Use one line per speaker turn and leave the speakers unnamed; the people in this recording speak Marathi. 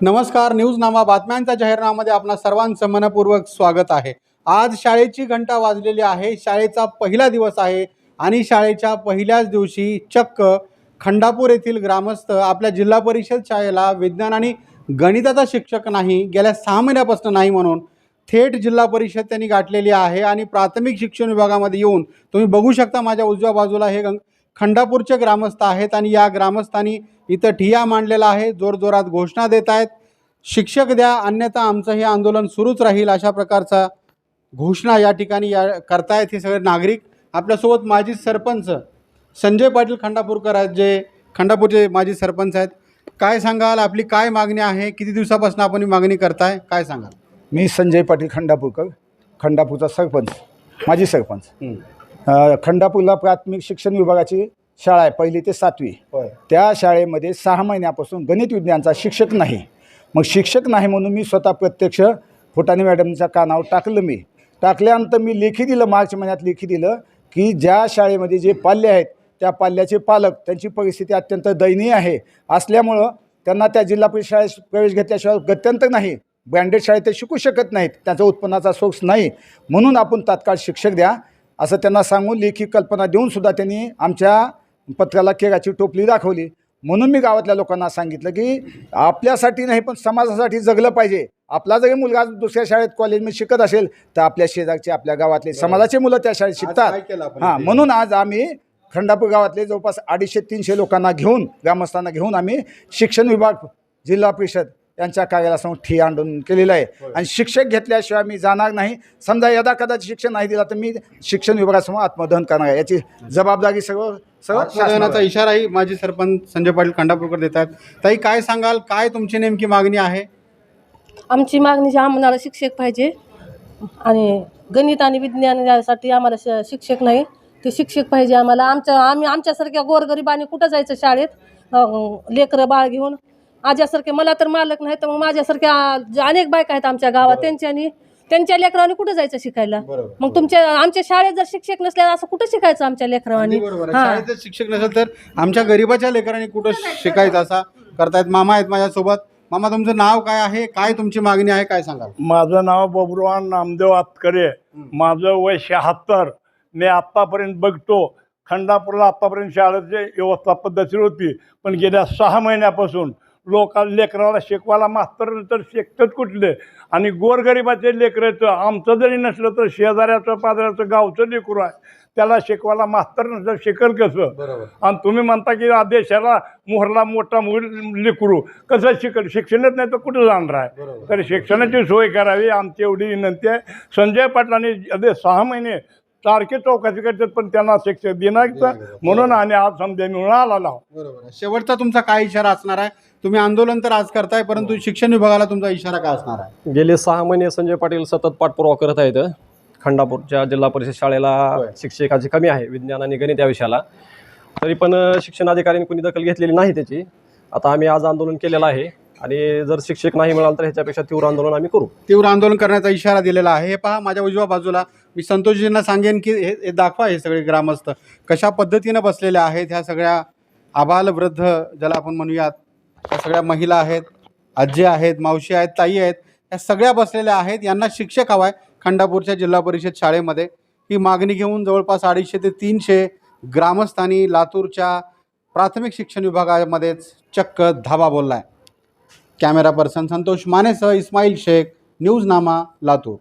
नमस्कार न्यूजनामा बातम्यांच्या जाहीरनामामध्ये आपणा सर्वांचं मनपूर्वक स्वागत आहे. आज शाळेची घंटा वाजलेली आहे. शाळेचा पहिला दिवस आहे आणि शाळेच्या पहिल्याच दिवशी चक्क खंडापूर येथील ग्रामस्थ आपल्या जिल्हा परिषद शाळेला विज्ञान आणि गणिताचा शिक्षक नाही गेल्या सहा महिन्यापासून नाही म्हणून थेट जिल्हा परिषद त्यांनी गाठलेली आहे आणि प्राथमिक शिक्षण विभागामध्ये येऊन तुम्ही बघू शकता माझ्या उजव्या बाजूला हे गंग खंडापूरचे ग्रामस्थ आहेत आणि या ग्रामस्थांनी इथं ठिया मांडलेला आहे. जोरजोरात घोषणा देत आहेत. शिक्षक द्या अन्यथा आमचं हे आंदोलन सुरूच राहील अशा प्रकारचा घोषणा या ठिकाणी या करतायत हे सगळे नागरिक. आपल्यासोबत माजी सरपंच संजय पाटील खंडापूरकर आहेत जे खंडापूरचे माजी सरपंच आहेत. काय सांगाल? आपली काय मागणी आहे? किती दिवसापासून आपण ही मागणी करताय? काय सांगाल?
मी संजय पाटील खंडापूरकर खंडापूरचा सरपंच माजी सरपंच. अ, खंडापूरला प्राथमिक शिक्षण विभागाची शाळा आहे पहिली ते सातवी.
होय.
त्या शाळेमध्ये सहा महिन्यापासून गणित विज्ञानचा शिक्षक नाही. मग शिक्षक नाही म्हणून मी स्वतः प्रत्यक्ष फुटाणे मॅडमच्या कानावर टाकलं मी. टाकल्यानंतर मी लेखी दिलं मार्च महिन्यात लेखी दिलं की ज्या शाळेमध्ये जे पाल्य आहेत त्या पाल्याचे पालक त्यांची परिस्थिती अत्यंत दयनीय आहे. असल्यामुळं त्यांना त्या जिल्हा परिषद शाळेत प्रवेश घेतल्याशिवाय गत्यंतर नाही. ब्रँडेड शाळेत ते शिकू शकत नाहीत. त्यांचा उत्पन्नाचा सोर्स नाही. म्हणून आपण तात्काळ शिक्षक द्या. असं त्यांना सांगून लेखी कल्पना देऊनसुद्धा त्यांनी आमच्या पत्राला केराची टोपली दाखवली. म्हणून मी गावातल्या लोकांना सांगितलं की आपल्यासाठी नाही पण समाजासाठी जगलं पाहिजे. आपला जरी मुलगा दुसऱ्या शाळेत कॉलेजमध्ये शिकत असेल तर आपल्या शेजारचे आपल्या गावातले समाजाचे मुलं त्या शाळेत शिकतात. हां? म्हणून आज आम्ही खंडापूर गावातले जवळपास अडीचशे तीनशे लोकांना घेऊन ग्रामस्थांना घेऊन आम्ही शिक्षण विभाग जिल्हा परिषद यांच्या कार्यालयासमोर ठिय आंदोलन केलेलं आहे. आणि शिक्षक घेतल्याशिवाय मी जाणार नाही. समजा यदा कदाचित शिक्षण नाही दिला तर मी शिक्षण विभागासमोर आत्मदहन करणार आहे. याची जबाबदारी सगळं सगळं
आत्मदहनाचा
शासनावर आहे.
इशाराही माजी सरपंच संजय पाटील खंडापूरकर देत आहेत. ताई काय सांगाल? काय तुमची नेमकी मागणी आहे?
आमची मागणी जी आम्हाला शिक्षक पाहिजे. आणि गणित आणि विज्ञान यासाठी आम्हाला श शिक्षक नाही. ते शिक्षक पाहिजे आम्हाला. आमच्या आम्ही आमच्यासारख्या गोरगरिबाने कुठं जायचं शाळेत? लेकरं बाळ घेऊन माझ्यासारखे मला तर मालक नाही तर मग माझ्यासारख्या जे अनेक बायका आहेत आमच्या गावात. त्यांच्यानी त्यांच्या लेकरांनी कुठं जायचं शिकायला. मग तुमच्या आमच्या शाळेत जर शिक्षक नसल्या असं कुठं शिकायचं आमच्या लेकरांनी. हां.
शिक्षक नसेल तर आमच्या गरीबाच्या लेकरांनी कुठं शिकायचं असा करतायत? मामा आहेत माझ्यासोबत. मामा तुमचं नाव काय आहे? काय तुमची मागणी आहे? काय सांगाल?
माझं नाव बबरुवान नामदेव आतकरे. माझं वय शहात्तर. मी आत्तापर्यंत बघतो खंडापूरला आत्तापर्यंत शाळेची व्यवस्था पद्धतशीर होती पण गेल्या सहा महिन्यापासून लोका लेकराला शिकवायला मास्तर तर शिकतात कुठले? आणि गोरगरिबाचे लेकराचं आमचं जरी नसलं तर शेजाऱ्याचं पाजाऱ्याचं गावचं लेकरू आहे. त्याला शिकवायला मास्तर नसलं शिकल कसं? आणि तुम्ही म्हणता की देशाला मोहरला मोठा मुल लेकरू कसं शिकल? शिक्षणच नाही तर कुठं जाणार आहे. तर शिक्षणाची सोय करावी. आमची एवढी विनंती आहे. संजय पाटलांनी अదే सहा महिने सारखे चौकशी करतात पण त्यांना शिक्षक देणार म्हणून आणि आज समजा मिळून आला लाव.
बरोबर आहे. शेवटचा तुमचा काय इशारा असणार आहे? तुम्ही आंदोलन तर आज करताय परंतु शिक्षण विभागाला तुमचा इशारा काय असणार आहे?
गेले सहा महिने संजय पाटील सतत पाठपुरावा करत आहेत. खंडापूरच्या जिल्हा परिषद शाळेला. शिक्षकाची कमी आहे विज्ञान आणि गणित या विषयाला. तरी पण शिक्षण अधिकाऱ्यांनी कोणी दखल घेतलेली नाही त्याची. आता आम्ही आज आंदोलन केलेलं आहे. आणि जर शिक्षक नाही मिळाल तर ह्याच्यापेक्षा तीव्र आंदोलन आम्ही करू.
तीव्र आंदोलन करण्याचा इशारा दिलेला आहे. हे पहा माझ्या उजव्या बाजूला मी संतोषजींना सांगेन की हे हे दाखवा हे सगळे ग्रामस्थ कशा पद्धतीनं बसलेले आहेत. ह्या सगळ्या आबालवृद्ध ज्याला आपण म्हणूयात ह्या सगळ्या महिला आहेत आजी आहेत मावशी आहेत ताई आहेत ह्या सगळ्या बसलेल्या आहेत. यांना शिक्षक हवा आहे खंडापूरच्या जिल्हा परिषद शाळेमध्ये. ही मागणी घेऊन जवळपास अडीचशे ते तीनशे ग्रामस्थांनी लातूरच्या प्राथमिक शिक्षण विभागामध्येच चक्क धाबा बोलला आहे कॅमेरा पर्सन संतोष मानेसह इस्माईल शेख न्यूजनामा लातूर.